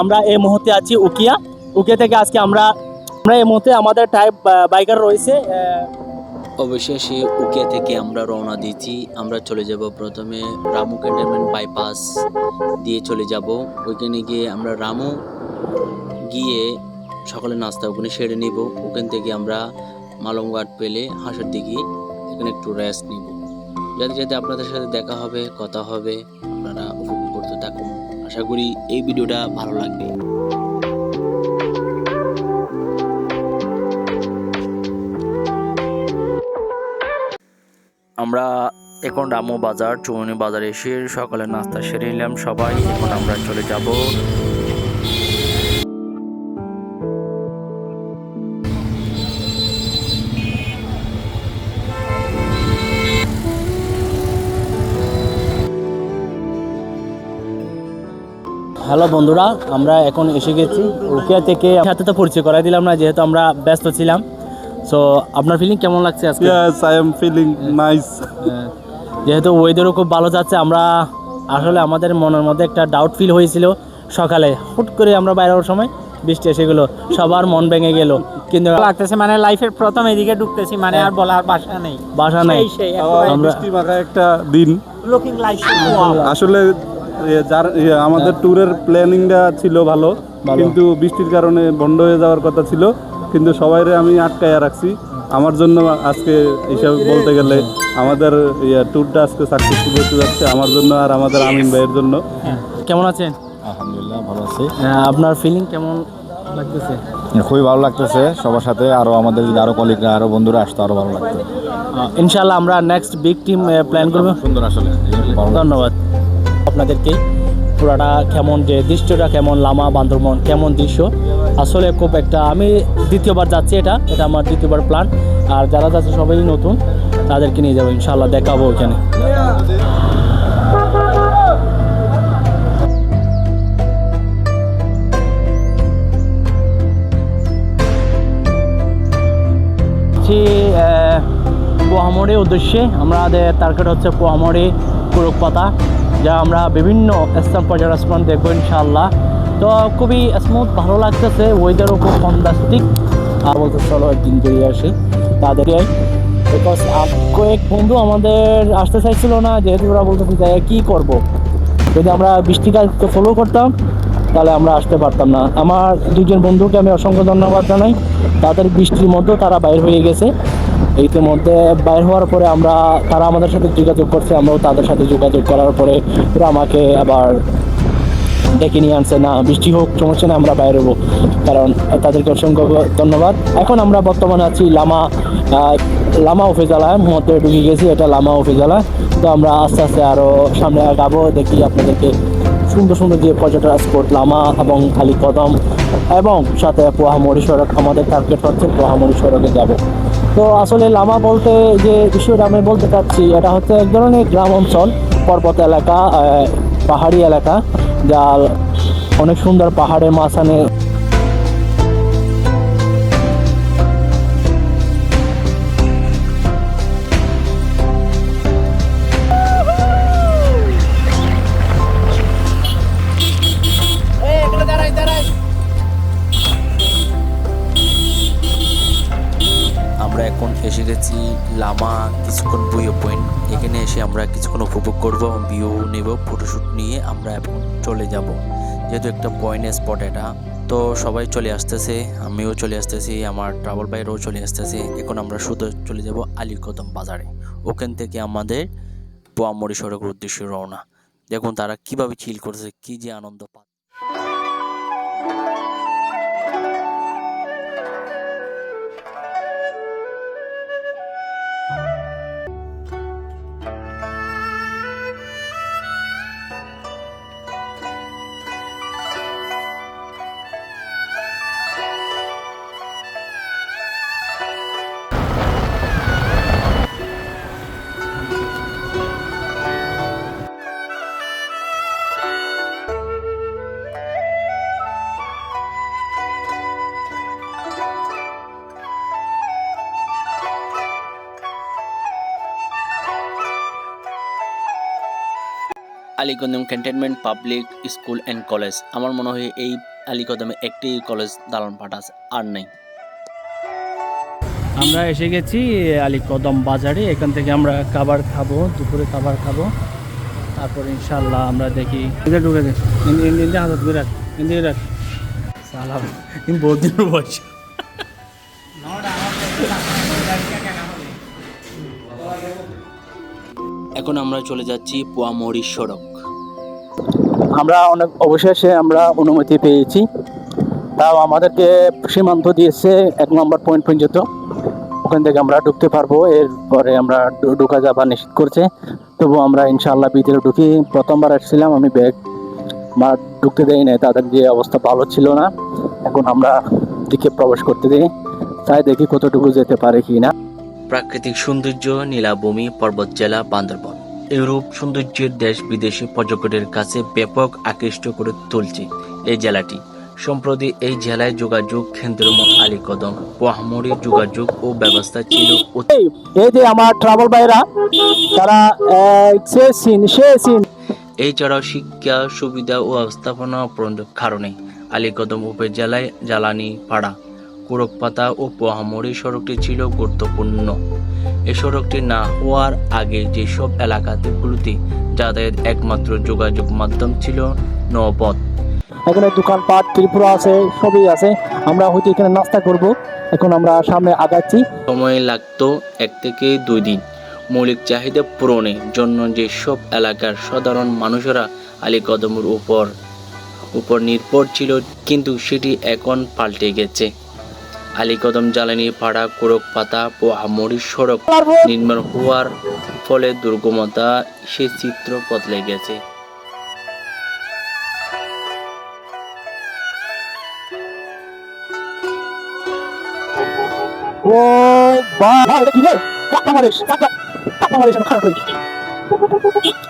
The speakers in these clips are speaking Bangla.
আমরা এই মুহূর্তে আছি উকিয়া। উকিয়া থেকে আজকে আমরা আমরা এই মুহূর্তে আমাদের টাইপ বাইকার রয়েছে অবশেষে উকিয়া থেকে আমরা রওনা দিয়েছি। আমরা চলে যাব প্রথমে রামু ক্যান্টনমেন্ট বাইপাস দিয়ে চলে যাব। ওইখানে গিয়ে আমরা রামু গিয়ে সকালে নাস্তা ওখানে সেরে নিব। ওখান থেকে আমরা মালমঘাট পেলে হাঁসের দিকে এখানে একটু রেস্ট নিব। যাতে যাতে আপনাদের সাথে দেখা হবে, কথা হবে, আপনারা আশা করি এই ভিডিওটা ভালো লাগবে। আমরা এখন রামু বাজার চৌনি বাজারে এসে সকালে নাস্তা সেরে নিলাম সবাই। এখন আমরা চলে যাব হ্যালো বন্ধুরা আমরা এখন এসে গেছি। রুকিয়া থেকে সাথে তো পরিচয় করাই দিলাম না যেহেতু আমরা ব্যস্ত ছিলাম। সো আপনার ফিলিং কেমন লাগছে আজকে? I am feeling nice. হ্যাঁ। যেহেতু ওয়েদারও খুব ভালো যাচ্ছে আমরা আসলে আমাদের মনের মধ্যে একটা ডাউট ফিল হয়েছিল সকালে। হুট করে আমরা বাইরে হওয়ার সময় বৃষ্টি এসে গেলো সবার মন ভেঙে গেল। কিন্তু লাগতেছে মানে লাইফের প্রথম এদিকে ঢুকতেছি মানে আর বলার ভাষা নেই। বাসা নেই। আমরা- বৃষ্টি মাখা একটা দিন। লুকিং লাইক আসলে যার আমাদের ট্যুরের প্ল্যানিংটা ছিল ভালো। কিন্তু বৃষ্টির কারণে বন্ধ হয়ে যাওয়ার কথা ছিল কিন্তু সবাইরে আমি আটকাইয়া রাখছি। আমার জন্য আজকে হিসাবে বলতে গেলে আমাদের ট্যুরটা আজকে সাকসেসফুল হতে যাচ্ছে আমার জন্য আর আমাদের আমিন ভাইয়ের জন্য। কেমন আছেন? আলহামদুলিল্লাহ ভালো আছি। হ্যাঁ, আপনার ফিলিং কেমন লাগতেছে? খুবই ভালো লাগতেছে সবার সাথে আরও আমাদের যদি আরও কলিগরা আরও বন্ধুরা আসতো আরও ভালো লাগতো। ইনশাল্লাহ আমরা নেক্সট বিগ টিম প্ল্যান করব। সুন্দর আসলে। ধন্যবাদ। আপনাদেরকে পুরাটা কেমন যে দৃশ্যটা, কেমন লামা বান্দরবন, কেমন দৃশ্য। আসলে খুব একটা আমি দ্বিতীয়বার যাচ্ছি এটা এটা আমার দ্বিতীয়বার প্ল্যান আর যারা যাচ্ছে সবাই নতুন, তাদেরকে নিয়ে যাব ইনশাল্লাহ দেখাবো ওখানে। পোহামড়ির উদ্দেশ্যে, আমাদের টার্গেট হচ্ছে পোহামড়ি কুরুকপাতা। যা আমরা বিভিন্ন স্থান পর্যটন দেখব ইনশাআল্লাহ। তো খুবই স্মুথ ভালো লাগতেছে ওয়েদারও খুব ফন্টাস্টিক আর বলতে চলো, একদিন বেরিয়ে আসি। তাদেরকে বিকজ কয়েক বন্ধু আমাদের আসতে চাইছিল না, যেহেতু ওরা বলতেছে যে কী করব? যদি আমরা বৃষ্টিকালকে ফলো করতাম, তাহলে আমরা আসতে পারতাম না। আমার দুজন বন্ধুকে আমি অসংখ্য ধন্যবাদ জানাই। তাদের বৃষ্টির মধ্যেও তারা বাইর হয়ে গেছে। ইতিমধ্যে বাইর হওয়ার পরে আমরা, তারা আমাদের সাথে যোগাযোগ করছে, আমরাও তাদের সাথে যোগাযোগ করার পরে ওরা আমাকে আবার ডেকে নিয়ে আনছে। না, বৃষ্টি হোক, সমস্যা না আমরা বাইরে হব। কারণ তাদেরকে অসংখ্য ধন্যবাদ। এখন আমরা বর্তমানে আছি লামা লামা উপজেলায় মধ্যে ঢুকে গেছি, এটা লামা উপজেলা তো আমরা আস্তে আস্তে আরও সামনে আগাবো, দেখি আপনাদেরকে সুন্দর সুন্দর যে পর্যটন স্পট, লামা এবং খালি কদম এবং সাথে পোহামরি সড়ক আমাদের টার্গেট হচ্ছে পোহামরি সড়কে যাব। তো আসলে লামা বলতে যে বিষয়টা আমি বলতে চাচ্ছি, এটা হচ্ছে এক ধরনের গ্রাম অঞ্চল, পর্বত এলাকা পাহাড়ি এলাকা, যা অনেক সুন্দর পাহাড়ের মাঝখানে লামা কিছুক্ষণ বুয়ো পয়েন্ট এখানে এসে আমরা কিছুক্ষণ উপভোগ করব ভিউ নেব ফটোশ্যুট নিয়ে আমরা এখন চলে যাব। যেহেতু একটা পয়েন্ট স্পট এটা, তো সবাই চলে আসতেছে, আমিও চলে আসতেছি, আমার ট্রাভেল বাইরেও চলে আসতেছে। এখন আমরা শুধু চলে যাব আলীকদম বাজারে। ওখান থেকে আমাদের পোয়ামরি সড়কের উদ্দেশ্যে রওনা। দেখুন তারা কীভাবে চিল করছে কি যে আনন্দ পাচ্ছে। Alikadam cantonment public school and college আমার মনে হয় এই আলীকদমে একটি কলেজ দালান পাঠ আছে আর নেই। আমরা এসে গেছি আলী কদম বাজারে এখান থেকে আমরা খাবার খাব দুপুরে খাবার খাব। তারপর ইনশাল্লাহ আমরা দেখি। এটা ঢুকে দে ইন্ডিয়া হাতত সালাম। বহুত বয়স। এখন আমরা চলে যাচ্ছি পোয়ামরি সড়ক। আমরা অনেক অবশেষে আমরা অনুমতি পেয়েছি। তাও আমাদেরকে সীমান্ত দিয়েছে এক নম্বর পয়েন্ট পর্যন্ত। ওখান থেকে আমরা ঢুকতে পারব, এরপরে আমরা ঢোকা যাবা নিশ্চিত করছে। তবু আমরা ইনশাআল্লাহ ভিতরে ঢুকি। প্রথমবার আসছিলাম, আমি ব্যাগ মা ঢুকতে দেই নাই, তাদের যে অবস্থা ভালো ছিল না। এখন আমরা দিকে প্রবেশ করতে দিই, তাই দেখি কতটুকু যেতে পারে কি না প্রাকৃতিক সৌন্দর্য নীলাভূমি পর্বত জেলা বান্দরবন। ইউরোপ সৌন্দর্যের দেশ বিদেশি পর্যটকের কাছে ব্যাপক আকৃষ্ট করে তুলছে এই জেলাটি। সম্প্রতি এই জেলায় যোগাযোগ কেন্দ্র আলী কদম পোহামরি যোগাযোগ ও ব্যবস্থা ছিল এই যে আমার ট্রাভেল ভাইরা তারা এছাড়াও শিক্ষা সুবিধা ও ব্যবস্থাপনা কারণে আলীকদম উপজেলায় জ্বালানি পাড়া কুরকপাতা ও পোহামরি সড়কটি ছিল গুরুত্বপূর্ণ। এই সড়কটি না হওয়ার আগে যেসব এলাকাগুলোতে যাতায়াত একমাত্র যোগাযোগ মাধ্যম ছিল নৌপথ। এখানে দোকানপাট ত্রিপুরা আছে সবই আছে। আমরা হয়তো এখানে নাস্তা করব। এখন আমরা সামনে আগাচ্ছি। সময় লাগতো এক থেকে দুই দিন। মৌলিক চাহিদা পূরণের জন্য যেসব এলাকার সাধারণ মানুষেরা আলীকদমের উপর উপর নির্ভর ছিল কিন্তু সেটি এখন পাল্টে গেছে। আলীকদম জ্বালানি পাড়া পাতা পোহামরি সড়ক নির্মাণ হওয়ার ফলে দুর্গমতা সে চিত্র বদলে গেছে ও বা এটা কি রে কাটা মারিস কাটা কাটা মারিস খারাপ হয়ে গেছে।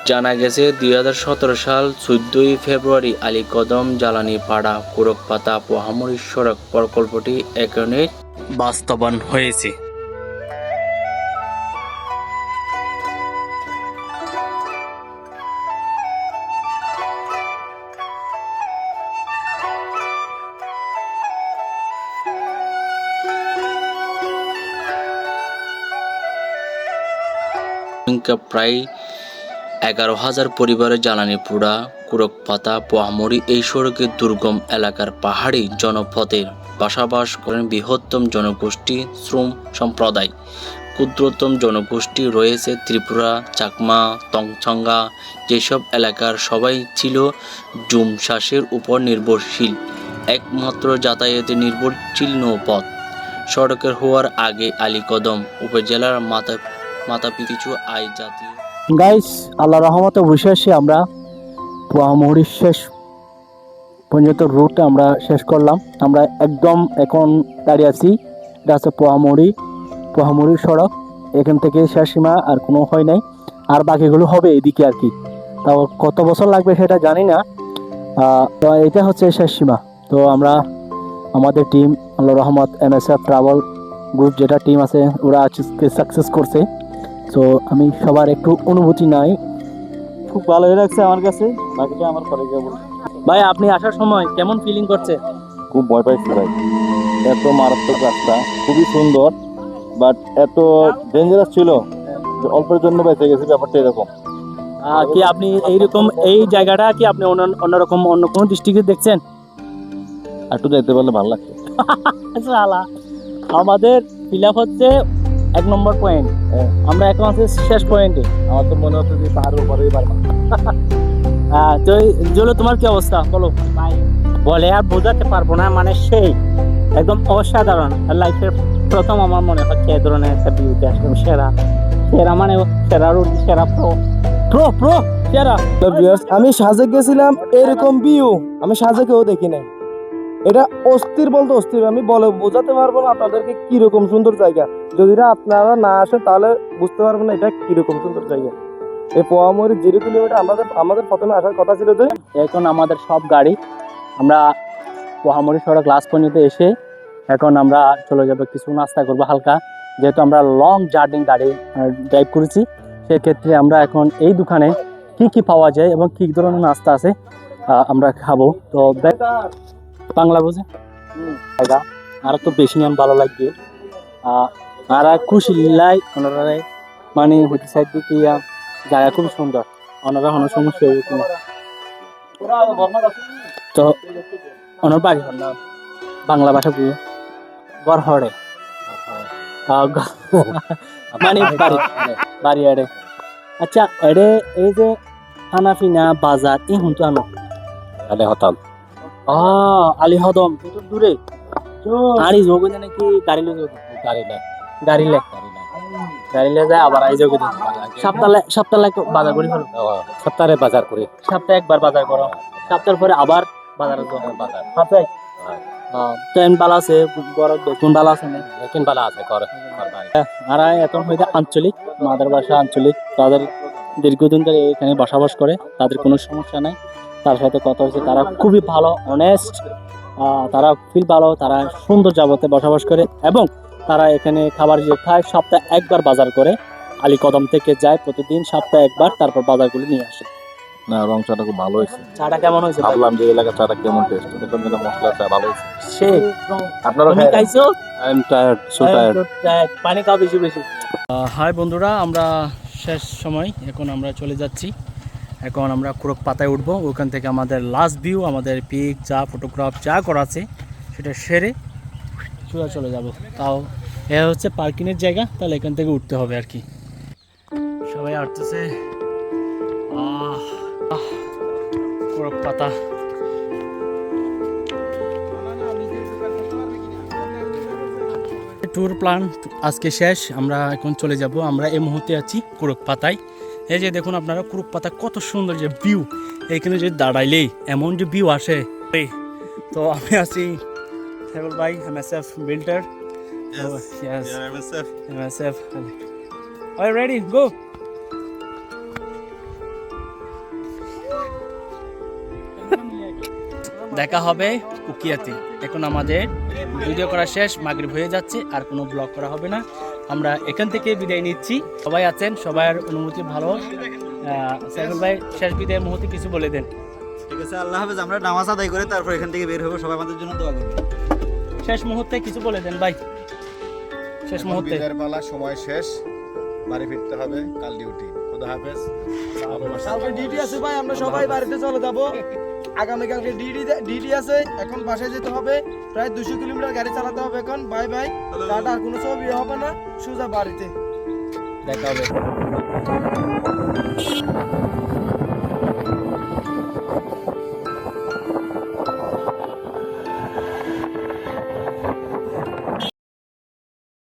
জানা গেছে, দুই হাজার সতেরো সাল চোদ্দই ফেব্রুয়ারি আলীকদম জ্বালানি পাড়া কুরকপাতা পোহামরি সড়ক প্রকল্পটি এখানে বাস্তবায়ন হয়েছে। সংখ্যা প্রায় এগারো হাজার পরিবারের জ্বালানি পোড়া কুরক পাতা পোয়ামরি এই সড়কের দুর্গম এলাকার পাহাড়ি জনপথের বাসাবাস করেন বৃহত্তম জনগোষ্ঠী শ্রম সম্প্রদায়। ক্ষুদ্রতম জনগোষ্ঠী রয়েছে ত্রিপুরা, চাকমা তংচঙ্গা যেসব এলাকার সবাই ছিল জুম শ্বাসের উপর নির্ভরশীল, একমাত্র যাতায়াতে নির্ভরশীল নৌপথ। সড়কের হওয়ার আগে আলীকদম উপজেলার মাথা মাথা পিছু আয় জাতীয় গাইস আল্লাহ রহমতে বসে আসি আমরা পোয়ামুড়ির শেষ পর্যন্ত রুট আমরা শেষ করলাম। আমরা একদম এখন দাঁড়িয়ে আছি, এটা হচ্ছে পোয়ামুড়ি পোহামুড়ি সড়ক। এখান থেকে শেষ সীমা আর কোনো হয় নাই। আর বাকিগুলো হবে এদিকে আর কি। তাও কত বছর লাগবে সেটা জানি না। তো এটা হচ্ছে শেষ সীমা। তো আমরা, আমাদের টিম আল্লাহ রহমত M S F travel group যেটা টিম আছে, ওরা আজকে সাকসেস করছে। তো আমি সবার একটু অনুভূতি নাই। খুব ভালোই লাগছে আমার কাছে বাকিটা আমার পরে যাব। ভাই আপনি আসার সময় কেমন ফিলিং করছে? খুব ভয় পাইছি ভাই। এত মারাত্মক রাস্তা খুবই সুন্দর বাট এত ডেঞ্জারাস ছিল যে অল্পের জন্য বেঁচে গেছি ব্যাপারটা এরকম। কি আপনি এইরকম এই জায়গাটা কি আপনি অন্য অন্যরকম অন্য কোনো ডিস্ট্রিক্টে দেখছেন? আর একটু যাইতে পারলে ভালো লাগছে আমাদের ফিল আপ হচ্ছে এক নম্বর পয়েন্ট আমরা এখন আছি শেষ পয়েন্টে আমার তো মনে হচ্ছে যে পাহাড়ের উপরেই পারব। তো জলো তোমার কি অবস্থা? বলো। বলে আর বোঝাতে পারব না মানে সেই একদম অসাধারণ লাইফের প্রথম আমার মনে হচ্ছে এ ধরনের একটা ভিউতে আসলাম সেরা। সেরা মানে সেরা রুট সেরা প্রো প্রো প্রো সেরা। আমি সাজেক গেছিলাম এরকম ভিউ আমি সাজেকেও দেখি নাই। এটা অস্থির বলতে অস্থির আমি বলে বোঝাতে পারব না আপনাদেরকে কীরকম সুন্দর জায়গা। যদি না আপনারা না আসেন তাহলে বুঝতে পারবেন না এটা কীরকম সুন্দর জায়গা। এই পোয়ামরি জিরো কিলোমিটার আমাদের আমাদের প্রথমে আসার কথা ছিল যে এখন আমাদের সব গাড়ি আমরা পোহামরি সড়ক লাস্ট পর্যন্ত এসে এখন আমরা চলে যাব কিছু নাস্তা করব হালকা। যেহেতু আমরা লং জার্নিং গাড়ি ড্রাইভ করেছি সেক্ষেত্রে আমরা এখন এই দোকানে কি কি পাওয়া যায় এবং কি ধরনের নাস্তা আছে আমরা খাব। তো বাংলা বুঝে? আর তো বেশি নাম ভালো লাগবে। আর খুশি লাই ওনারা মানে হইতে সাইড ইয়া জায়গা খুব সুন্দর। ওনারা কোনো সমস্যা হইবে কিনা। তো ওনার বাড়ি হল না বাংলা ভাষা বুঝে গড় হড়ে আহ, মানে বাড়ি বাড়ি এড়ে আচ্ছা এড়ে এই যে খানাফিনা বাজার এই হুন তো আনো। আলে হতাম। আহ আলী হদম দূরে। আর যোগ নাকি গাড়ি যাব গাড়ি না গাড়ি লে। গাড়ি লে যায় আবার যোগ সপ্তাহে সপ্তাহে বাজার করি ফেলো সপ্তাহে বাজার করে। সপ্তাহে একবার বাজার করো পরে আবার বাজারে বাজার। সপ্তাহে ট্রেন ভালো আছে বড় বেতন ভালো আছে না? লেকিন ভালো আছে কর আর এখন হইতে আঞ্চলিক মাদার ভাষা আঞ্চলিক। তাদের দীর্ঘদিন ধরে এখানে বসবাস করে তাদের কোনো সমস্যা নাই। তার সাথে কথা হয়েছে তারা খুবই ভালো অনেস্ট তারা ফিল ভালো তারা সুন্দর যাবতে বসবাস করে। এবং তারা এখানে খাবার যে খায় সপ্তাহে একবার বাজার করে। আলী কদম থেকে যায় প্রতিদিন সপ্তাহে একবার তারপর বাজারগুলো নিয়ে আসে। না রং চাটা খুব ভালো হয়েছে। চাটা কেমন হয়েছে? ভাবলাম যে এলাকার চাটা কেমন টেস্ট দেখুন যেটা মশলা চা ভালো হয়েছে। সে আপনারা খাইছো? I am tired so tired পানি খাও বেশি বেশি। হাই বন্ধুরা আমরা শেষ সময় এখন আমরা চলে যাচ্ছি। এখন আমরা কুরক পাতায় উঠবো। ওখান থেকে আমাদের লাস্ট ভিউ আমাদের পিক যা ফটোগ্রাফ যা করা আছে সেটা সেরে সোজা চলে যাব। তাও এ হচ্ছে পার্কিংয়ের জায়গা, তাহলে এখান থেকে উঠতে হবে আর কি। সবাই আসতেছে পাতা। ট্যুর প্ল্যান আজকে শেষ, আমরা এখন চলে যাব। আমরা এই মুহূর্তে আছি কুরুক পাতায় এই যে দেখুন আপনারা কুরুক পাতা কত সুন্দর যে ভিউ এখানে যে দাঁড়াইলেই এমন যে ভিউ আসে। তো আমি আছি সেবল ভাই MSF builder MSF ready go দেখা হবে উকিয়াতে এখন আমাদের ভিডিও করা শেষ মাগরিব হয়ে যাচ্ছে আর কোনো ব্লগ করা হবে না। আমরা এখান থেকে বিদায় নিচ্ছি। সবাই আছেন সবার অনুমতি ভালো। আহ, সাইফুল ভাই শেষ বিদায়ের মুহূর্তে কিছু বলে দেন। ঠিক আছে আল্লাহ হাফেজ আমরা নামাজ আদায় করে তারপর এখান থেকে বের হব। সবাই আমাদের জন্য দোয়া করবে শেষ মুহূর্তে কিছু বলে দেন ভাই। শেষ মুহূর্তে। বিদায়ের পালা সময় শেষ। বাড়ি ফিরতে হবে কাল ডিউটি খোদা হাফেজ। কালকে ডিউটি আছে ভাই আমরা সবাই বাড়িতে চলে যাব। আগামীকালকে ডিউটি ডিউটি আছে এখন বাসায় যেতে হবে। প্রায় দুশো কিলোমিটার গাড়ি চালাতে হবে এখন। বাই বাই টাটা আর কোনো ছবি হবে না। সোজা বাড়িতে। দেখা হবে।